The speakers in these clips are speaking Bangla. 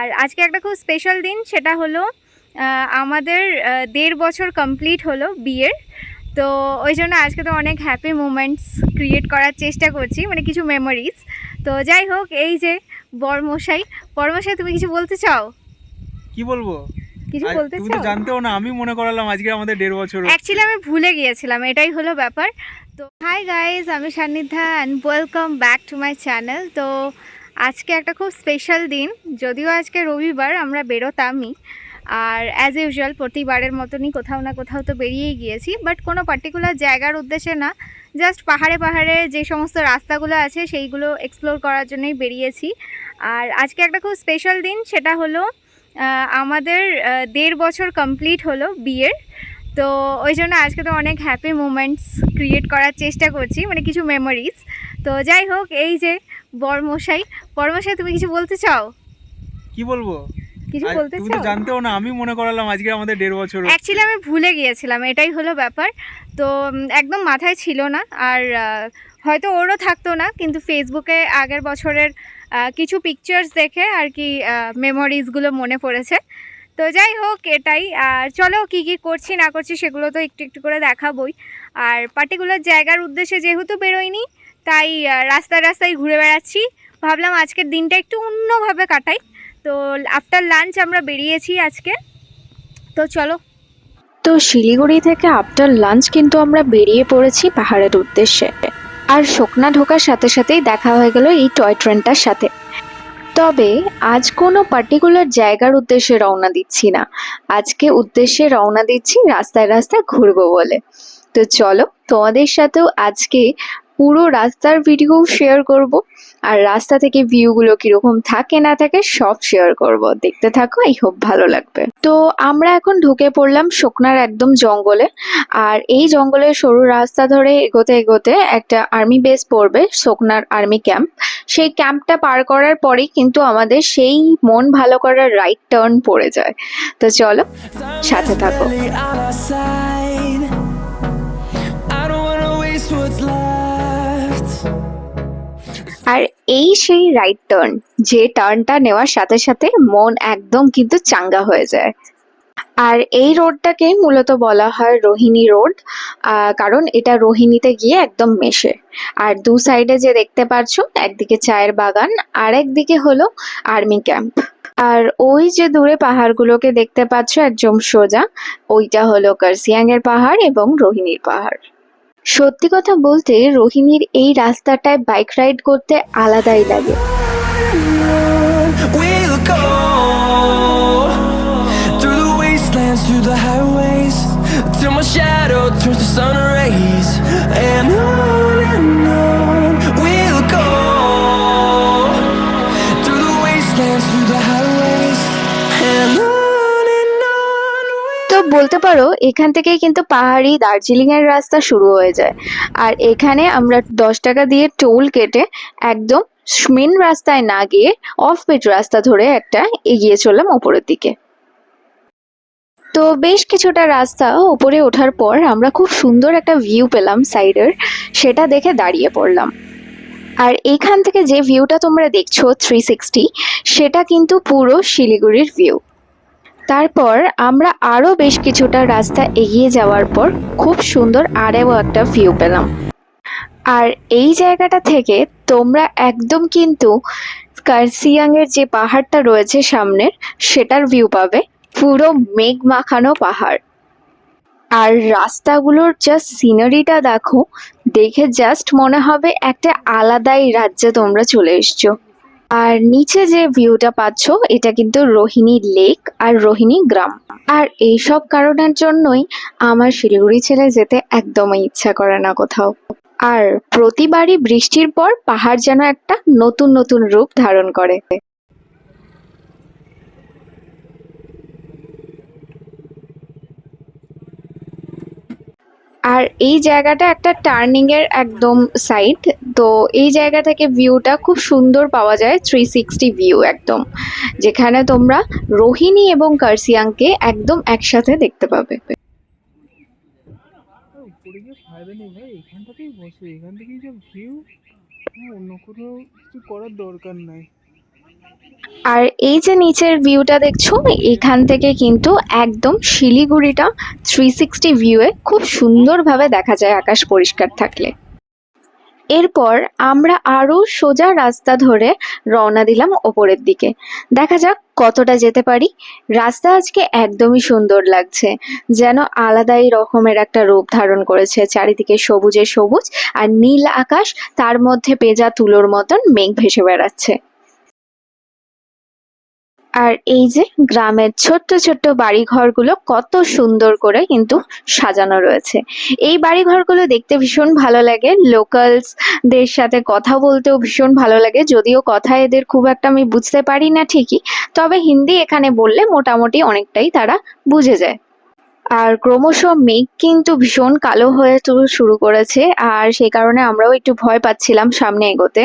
আর আজকে একটা খুব স্পেশাল দিন সেটা হলো আমাদের দেড় বছর কমপ্লিট হলো বিয়ের। তো ওই জন্য আজকে তো অনেক হ্যাপি মুমেন্টস ক্রিয়েট করার চেষ্টা করছি মানে কিছু মেমোরিজ তো যাই হোক এই যে বরমশাই বরমশাই তুমি কিছু বলতে চাও? কি বলব? কিছু বলতে তুমি তো চাও? জানতেও না আমি মনে করালাম আজকে আমাদের দেড় বছর অ্যাকচুয়ালি আমি ভুলে গিয়েছিলাম এটাই হলো ব্যাপার। তো হাই গাইজ আমি Sannidhya and welcome back to my channel তো আজকে একটা খুব স্পেশাল দিন। যদিও আজকে রবিবার, আমরা বেরোতামই। আর অ্যাজ ইউজুয়াল প্রতিবারের মতনই কোথাও না কোথাও তো বেরিয়েই গিয়েছি। বাট কোনো পার্টিকুলার জায়গার উদ্দেশ্যে না জাস্ট পাহাড়ে পাহাড়ে যে সমস্ত রাস্তাগুলো আছে, সেইগুলো এক্সপ্লোর করার জন্যই বেরিয়েছি। আর আজকে একটা খুব স্পেশাল দিন, সেটা হলো আমাদের দেড় বছর কমপ্লিট হলো বিয়ের। তো ওই জন্য আজকে তো অনেক হ্যাপি মুমেন্টস ক্রিয়েট করার চেষ্টা করছি মানে কিছু মেমোরিজ তো যাই হোক, এই যে বরমশাই বরমশাই তুমি কিছু বলতে চাও? কি বলব? কিছু বলতে তুমি তো চাও? জানতেও না আমি মনে করালাম আজকে আমাদের দেড় বছর অ্যাকচুয়ালি আমি ভুলে গিয়েছিলাম এটাই হলো ব্যাপার। তো একদম মাথায় ছিল না আর হয়তো ওরও থাকতো না কিন্তু ফেসবুকে আগের বছরের কিছু পিকচার্স দেখে আর কি মেমোরিজগুলো মনে পড়েছে। তো যাই হোক এটাই। আর চলো কি কি করছি না করছি সেগুলো তো একটু একটু করে দেখাবই। আর পার্টিকুলার জায়গার উদ্দেশ্যে যেহেতু বেরোয়নি তাই রাস্তায় রাস্তায় ঘুরে বেড়াচ্ছি। ভাবলাম আজকের দিনটা একটু অন্যভাবে কাটাই। তো আফটার লাঞ্চ আমরা বেরিয়েছি আজকে। তো চলো। তো শিলিগুড়ি থেকে আফটার লাঞ্চ কিন্তু আমরা বেরিয়ে পড়েছি পাহাড়ের উদ্দেশ্যে। আর শোকনা ঢোকার সাথে সাথেই দেখা হয়ে গেল এই টয় ট্রেনটার সাথে। তবে আজ কোনো পার্টিকুলার জায়গার উদ্দেশ্যে রওনা দিচ্ছি না। আজকে উদ্দেশ্যে রওনা দিচ্ছি রাস্তায় রাস্তায় ঘুরবো বলে। তো চলো, তোমাদের সাথেও আজকে পুরো রাস্তার ভিডিও শেয়ার করব। আর রাস্তা থেকে ভিউগুলো কীরকম থাকে, না থাকে, সব শেয়ার করব। দেখতে থাকো এই হোপ ভালো লাগবে। তো আমরা এখন ঢুকে পড়লাম শুকনার একদম জঙ্গলে। আর এই জঙ্গলের সরু রাস্তা ধরে এগোতে এগোতে একটা আর্মি বেস পড়বে, শুকনার আর্মি ক্যাম্প সেই ক্যাম্পটা পার করার পরেই কিন্তু আমাদের সেই মন ভালো করার রাইট টার্ন পড়ে যায়। তো চলো, সাথে থাকো। আর এই সেই রাইট টার্ন যে টার্নটা নেওয়ার সাথে সাথে মন একদম কিন্তু চাঙ্গা হয়ে যায়। আর এই রোডটাকে মূলত বলা হয় রোহিণী রোড কারণ এটা রোহিণীতে গিয়ে একদম মেশে। আর দু সাইডে যে দেখতে পাচ্ছ, একদিকে চায়ের বাগান আর একদিকে হলো আর্মি ক্যাম্প আর ওই যে দূরে পাহাড়গুলোকে দেখতে পাচ্ছ, একদম সোজা, ওইটা হলো কার্সিয়াং এর পাহাড় এবং রোহিণীর পাহাড়। সত্যি কথা বলতে রোহিণীর এই রাস্তাটায় বাইক রাইড করতে আলাদাই লাগে। Till my shadow turns to sun rays, and I... বলতে পারো, এখান থেকেই কিন্তু পাহাড়ি দার্জিলিং এর রাস্তা শুরু হয়ে যায়। আর এখানে আমরা দশ টাকা দিয়ে টোল কেটে একদম মেন রাস্তায় না গিয়ে অফ বিট রাস্তা ধরে একটা এগিয়ে চললাম ওপরের দিকে। তো বেশ কিছুটা রাস্তা ওপরে ওঠার পর আমরা খুব সুন্দর একটা ভিউ পেলাম সাইডের সেটা দেখে দাঁড়িয়ে পড়লাম। আর এখান থেকে যে ভিউটা তোমরা দেখছ থ্রি সিক্সটি সেটা কিন্তু পুরো শিলিগুড়ির ভিউ তারপর আমরা আরও বেশ কিছুটা রাস্তা এগিয়ে যাওয়ার পর খুব সুন্দর আরও একটা ভিউ পেলাম। আর এই জায়গাটা থেকে তোমরা একদম কিন্তু কার্সিয়াং এর যে পাহাড়টা রয়েছে সামনের, সেটার ভিউ পাবে। পুরো মেঘ মাখানো পাহাড়। আর রাস্তাগুলোর জাস্ট সিনারিটা দেখো, দেখে জাস্ট মনে হবে একটা আলাদাই রাজ্যে তোমরা চলে এসছো। আর নিচে যে ভিউটা পাচ্ছ, এটা কিন্তু রোহিণী লেক আর রোহিণী গ্রাম। আর এইসব কারণের জন্যই আমার শিলিগুড়ি ছেড়ে যেতে একদমই ইচ্ছা করে না কোথাও। আর প্রতিবারই বৃষ্টির পর পাহাড় যেন একটা নতুন নতুন রূপ ধারণ করে। আর এই জায়গাটা একটা টার্নিং এর একদম সাইড তো এই জায়গা থেকে ভিউটা খুব সুন্দর পাওয়া যায় থ্রি সিক্সটি ভিউ একদম, যেখানে তোমরা রোহিণী এবং কার্সিয়াংকে একদম একসাথে দেখতে পাবে। উপরে গিয়ে ফায়দা নেই ভাই এখান থেকেই বসে, এখান থেকেই যে ভিউ অন্য কিছু করার দরকার নাই। আর এই যে নিচের ভিউটা দেখছ, এখান থেকে কিন্তু একদম শিলিগুড়িটা থ্রি সিক্সটি ভিউয়ে খুব সুন্দরভাবে দেখা যায় আকাশ পরিষ্কার থাকলে। এরপর আমরা আরও সোজা রাস্তা ধরে রওনা দিলাম ওপরের দিকে। দেখা যাক কতটা যেতে পারি। রাস্তা আজকে একদমই সুন্দর লাগছে, যেন আলাদাই রকমের একটা রূপ ধারণ করেছে, চারিদিকে সবুজে সবুজ আর নীল আকাশ, তার মধ্যে পেঁজা তুলোর মতন মেঘ ভেসে বেড়াচ্ছে। আর এই যে গ্রামের ছোট্ট ছোট্ট বাড়ি ঘরগুলো কত সুন্দর করে কিন্তু সাজানো রয়েছে। এই বাড়ি ঘরগুলো দেখতে ভীষণ ভালো লাগে। লোকালস দের সাথে কথা বলতেও ভীষণ ভালো লাগে। যদিও কথা এদের খুব একটা আমি বুঝতে পারি না ঠিকই, তবে হিন্দি এখানে বললে মোটামুটি অনেকটাই তারা বুঝে যায়। আর ক্রমশ মেঘ কিন্তু ভীষণ কালো হয়ে শুরু করেছে। আর সেই কারণে আমরাও একটু ভয় পাচ্ছিলাম সামনে এগোতে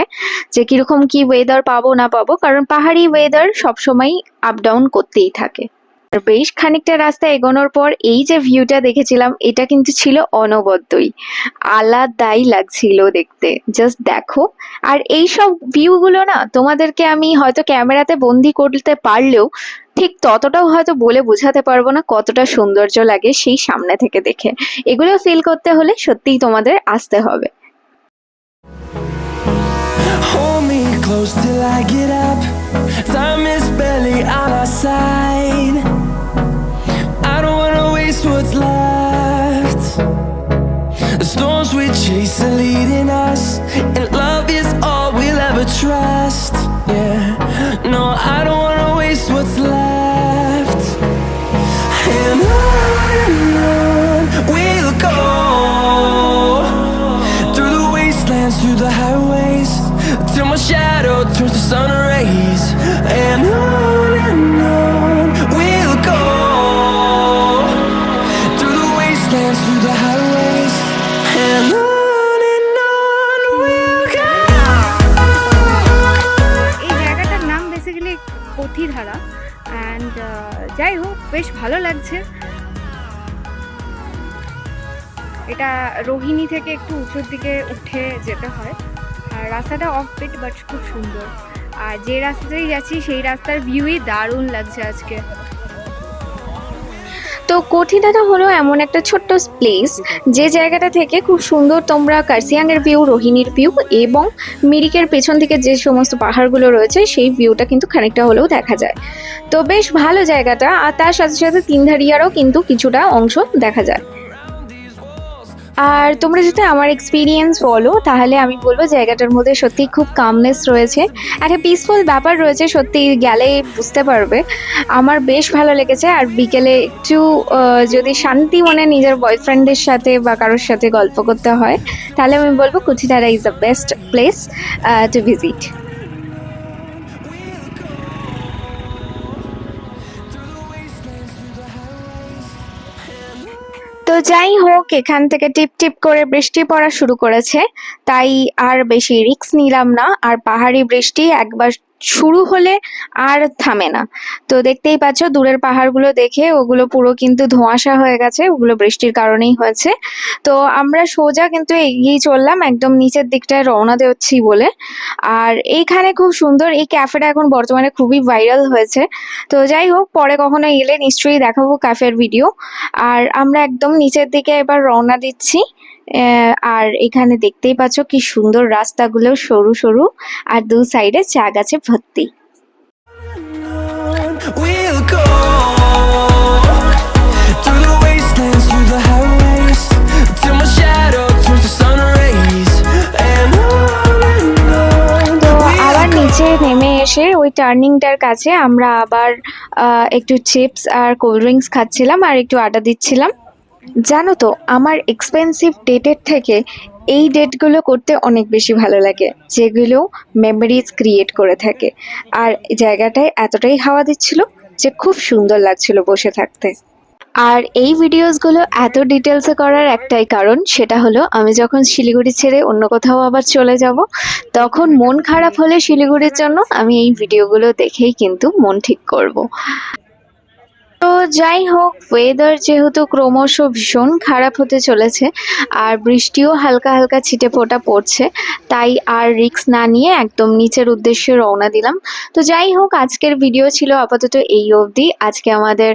যে কীরকম কি ওয়েদার পাবো না পাবো। কারণ পাহাড়ি ওয়েদার সবসময় আপ ডাউন করতেই থাকে। বেশ খানিকটা রাস্তা এগোনোর পর এই যে ভিউটা দেখেছিলাম, এটা কিন্তু ছিল অনবদ্যই। আলাদাই লাগছিল দেখতে। জাস্ট দেখো। আর এই সব ভিউগুলো না, তোমাদেরকে আমি হয়তো ক্যামেরাতে বন্দি করতে পারলেও ঠিক ততটাও হয়তো বলে বোঝাতে পারব না কতটা সৌন্দর্য লাগে সেই সামনে থেকে দেখে। এগুলো ফিল করতে হলে সত্যিই তোমাদের আসতে হবে। Till I get up. Time is barely on our side. we chase chasing leading us. যাই হোক, বেশ ভালো লাগছে। এটা রোহিণী থেকে একটু উঁচুর দিকে উঠে যেতে হয়। আর রাস্তাটা অফ বিট বাট খুব সুন্দর। আর যে রাস্তাতেই যাচ্ছি, সেই রাস্তার ভিউই দারুণ লাগছে আজকে। তো কঠিদাটা হলো এমন একটা ছোট্ট প্লেস যে জায়গাটা থেকে খুব সুন্দর তোমরা কার্সিয়াংয়ের ভিউ রোহিণীর ভিউ এবং মিরিকের পেছন থেকে যে সমস্ত পাহাড়গুলো রয়েছে, সেই ভিউটা কিন্তু খানিকটা হলেও দেখা যায়। তো বেশ ভালো জায়গাটা, আর তার সাথে সাথে তিনধারিয়ারও কিন্তু কিছুটা অংশ দেখা যায়। আর তোমরা যদি আমার এক্সপিরিয়েন্স বলো, তাহলে আমি বলব জায়গাটার মধ্যে সত্যি খুব কামনেস রয়েছে। একটা পিসফুল ব্যাপার রয়েছে সত্যি গেলে বুঝতে পারবে। আমার বেশ ভালো লেগেছে, আর বিকেলে একটু যদি শান্তি মনে নিজের বয়ফ্রেন্ডের সাথে বা কারোর সাথে গল্প করতে হয়, তাহলে আমি বলব Kuchidhara is the best place to visit তো যাই হোক, এখান থেকে টিপ টিপ করে বৃষ্টি পড়া শুরু করেছে, তাই আর বেশি রিক্স নিলাম না। আর পাহাড়ি বৃষ্টি একবার শুরু হলে আর থামে না। তো দেখতেই পাচ্ছ, দূরের পাহাড়গুলো দেখে ওগুলো পুরো কিন্তু ধোঁয়াশা হয়ে গেছে, ওগুলো বৃষ্টির কারণেই হয়েছে। তো আমরা সোজা কিন্তু এগিয়ে চললাম, একদম নিচের দিকটায় রওনা দিচ্ছি বলে। আর এইখানে খুব সুন্দর, এই ক্যাফেটা এখন বর্তমানে খুবই ভাইরাল হয়েছে। তো যাই হোক, পরে কখনো এলে নিশ্চয়ই দেখাবো ক্যাফের ভিডিও। আর আমরা একদম নিচের দিকে এবার রওনা দিচ্ছি। আর এখানে দেখতেই পাচ্ছ কি সুন্দর রাস্তাগুলো সরু সরু আর দু সাইডে চা গাছে ভর্তি। নেমে এসে ওই টার্নিংটার কাছে আমরা আবার আহ, একটু চিপস আর কোল্ড ড্রিঙ্কস খাচ্ছিলাম আর একটু আড্ডা দিচ্ছিলাম। জানো তো, আমার এক্সপেন্সিভ ডেটের থেকে এই ডেটগুলো করতে অনেক বেশি ভালো লাগে, যেগুলো মেমোরিজ ক্রিয়েট করে থাকে আর জায়গাটায় এতটাই হাওয়া দিচ্ছিল যে খুব সুন্দর লাগছিল বসে থাকতে আর এই ভিডিওসগুলো এত ডিটেলসে করার একটাই কারণ, সেটা হলো আমি যখন শিলিগুড়ি ছেড়ে অন্য কোথাও আবার চলে যাব, তখন মন খারাপ হলে শিলিগুড়ির জন্য আমি এই ভিডিওগুলো দেখেই কিন্তু মন ঠিক করব। তো যাই হোক ওয়েদার যেহেতু ক্রমশ ভীষণ খারাপ হতে চলেছে, আর বৃষ্টিও হালকা হালকা ছিটে ফোটা পড়ছে, তাই আর রিক্স না নিয়ে একদম নিচের উদ্দেশ্যে রওনা দিলাম। তো যাই হোক, আজকের ভিডিও ছিল আপাতত এই অবধি। আজকে আমাদের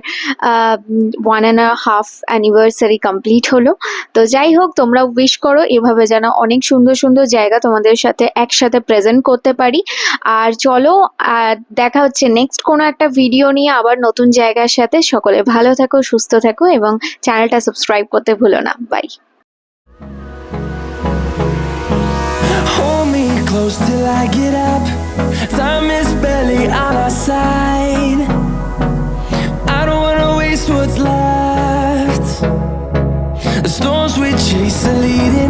one and half anniversary complete হলো। তো যাই হোক তোমরা উইশ করো, এভাবে যেন অনেক সুন্দর সুন্দর জায়গা তোমাদের সাথে একসাথে প্রেজেন্ট করতে পারি। আর চলো দেখা হচ্ছে নেক্সট কোনো একটা ভিডিও নিয়ে আবার নতুন জায়গার সাথে। সকলে ভালো থাকো সুস্থ থাকো এবং চ্যানেলটা সাবস্ক্রাইব করতে ভুলো না bye close till I get up. Time is barely on our side. I don't wanna waste what's left. The storms we chase are leading